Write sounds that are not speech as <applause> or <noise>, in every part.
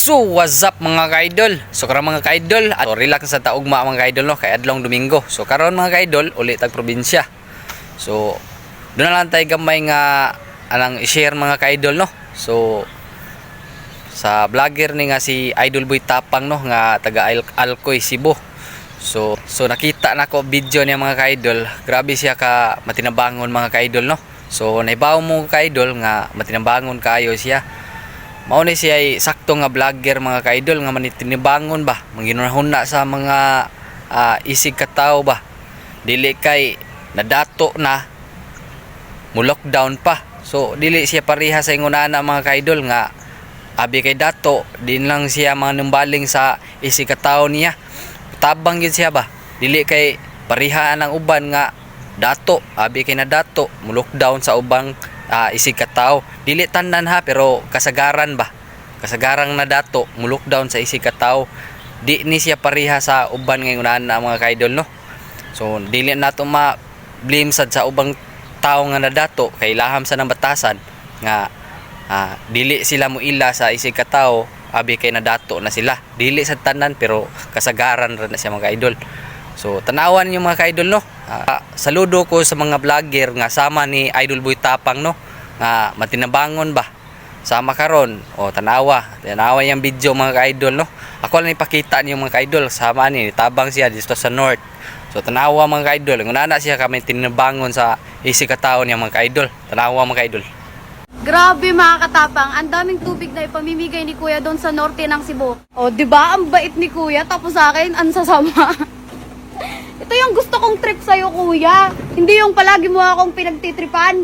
So, what's up mga ka-idol? So, karon mga ka-idol, ato relax sa taugma mga ka-idol no, kay adlong Domingo. So, karon mga ka-idol, uli tag probinsya. So, doon na lang tayo gamay nga anang i-share mga ka-idol no. So, sa vlogger ni nga si Idol Boy Tapang no nga taga Al- Alcoy Cebu. So, so nakita na ko video niya mga ka-idol. Grabe siya ka matinabangon mga ka-idol no. So, naibaw mo ka-idol nga matinabangon kayo siya. Mao ni siya sakto nga vlogger mga ka-idol nga manitinibangon ba. Manginunahuna sa mga ah, isig kataw ba. Dili kay nadato na mo lockdown pa. So dili siya pareha sa ingunana mga ka-idol nga abi kay dato din lang siya mga numbaling sa isig kataw niya. Tabang gid siya ba. Dili kay pareha ang uban nga dato abi kay na dato mo lockdown sa ubang ah, isig kataw. Dili tanan ha pero kasagaran ba. Kasagarang na dato mo lockdown sa isig kataw. Di ni siya pareha sa uban ngayon na mga ka-idol no. So dili nato ma blame sad sa ubang tao nga nadato kay laham sa nang nga ah, dili sila mo ila sa isig ka tao abi kay nadato na sila dili sa tanan pero kasagaran ra na siya mga idol so tanawan niyo mga ka-idol no? Ah, saludo ko sa mga vlogger nga sama ni Idol Boy Tapang no? Nga matinabangon ba? Sama karon o tanawa. Tanawa yung video mga ka-idol no? Ako lang ipakita niyo mga ka-idol. Sama ni tabang siya dito sa north. So tanawa mga ka-idol. Ngunana na siya kami tinabangon sa isi katao niya mga ka-idol. Tanawa mga ka-idol. Grabe mga katapang, ang daming tubig na ipamimigay ni Kuya doon sa norte ng Cebu. O, di ba? Ang bait ni Kuya, tapos sa akin, ang sasama. <laughs> Ito yung gusto kong trip sa'yo, Kuya. Hindi yung palagi mo akong pinagtitripan.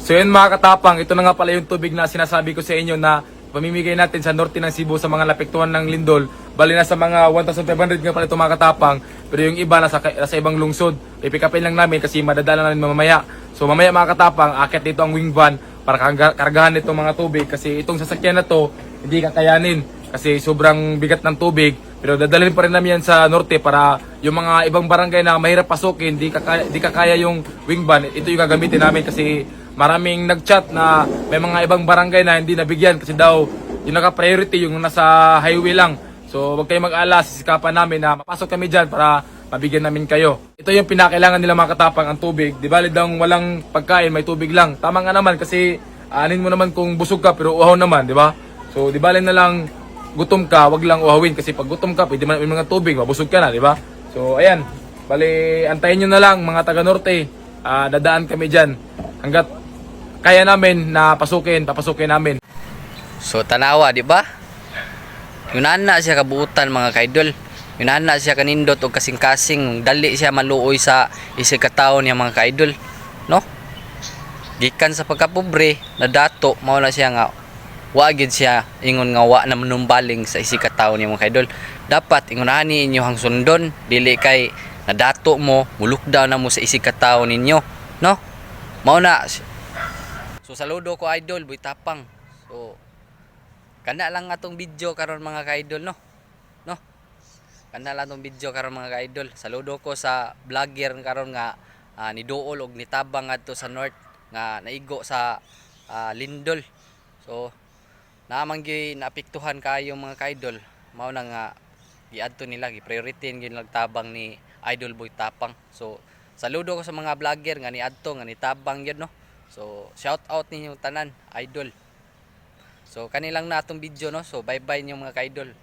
So yun mga katapang, ito na nga pala yung tubig na sinasabi ko sa inyo na pamimigay natin sa norte ng Cebu sa mga napektuhan ng lindol. Bali na sa mga 1,500 nga pala ito mga katapang, pero yung iba nasa, nasa ibang lungsod. Ipikapin lang namin kasi madadala namin mamaya. So mamaya mga katapang, akit dito ang wing van para karga- kargahan itong mga tubig kasi itong sasakyan na to hindi kakayanin kasi sobrang bigat ng tubig pero dadalhin pa rin namin yan sa norte para yung mga ibang barangay na mahirap pasukin, di kakaya, di kakaya yung wing van, ito yung gagamitin namin kasi maraming nagchat na may mga ibang barangay na hindi nabigyan kasi daw yung naka-priority yung nasa highway lang. So wag kayong mag-ala, sisikapan namin na mapasok kami dyan para mabigyan namin kayo. Ito yung pinakailangan nila mga katapang, ang tubig. Di ba daw walang pagkain, may tubig lang. Tama nga naman kasi anin mo naman kung busog ka pero uhaw naman, di ba? So di bale na lang gutom ka, wag lang uhawin kasi pag gutom ka, pwede man may mga tubig, mabusog ka na, di ba? So ayan, bali antayin nyo na lang mga taga Norte, Ah, dadaan kami dyan. Hanggat kaya namin na pasukin, papasukin namin. so tanawa di ba? Yunana siya kabuutan mga ka-idol. Yunana siya kanindot og kasing-kasing. Dali siya maluoy sa isi katao niya mga ka-idol. No? Gikan sa pagkapobre na dato mao na siya nga wa gid siya ingon nga wa na manumbaling sa isi katao niya mga ka-idol. Dapat ingunahan ni inyo hang sundon. Dili kay nadato mo mulukdaw na mo sa isi katao ninyo. No? Mao na. So saludo ko idol. Boy tapang. So kana lang atong video karon mga ka-idol no? No? Kana lang atong video karon mga ka-idol. Saludo ko sa vlogger karon nga ah, ni Duol og nitabang adto sa north nga naigo sa ah, Lindol. So naman gyud naapektuhan kayo mga ka-idol mao na nga giadto nila gi-priority gyud nagtabang ni Idol Boy Tapang so saludo ko sa mga vlogger nga ni adto nga nitabang gyud no so shout out ninyo tanan idol So kanilang na atong video no. So bye bye niyo mga ka-idol.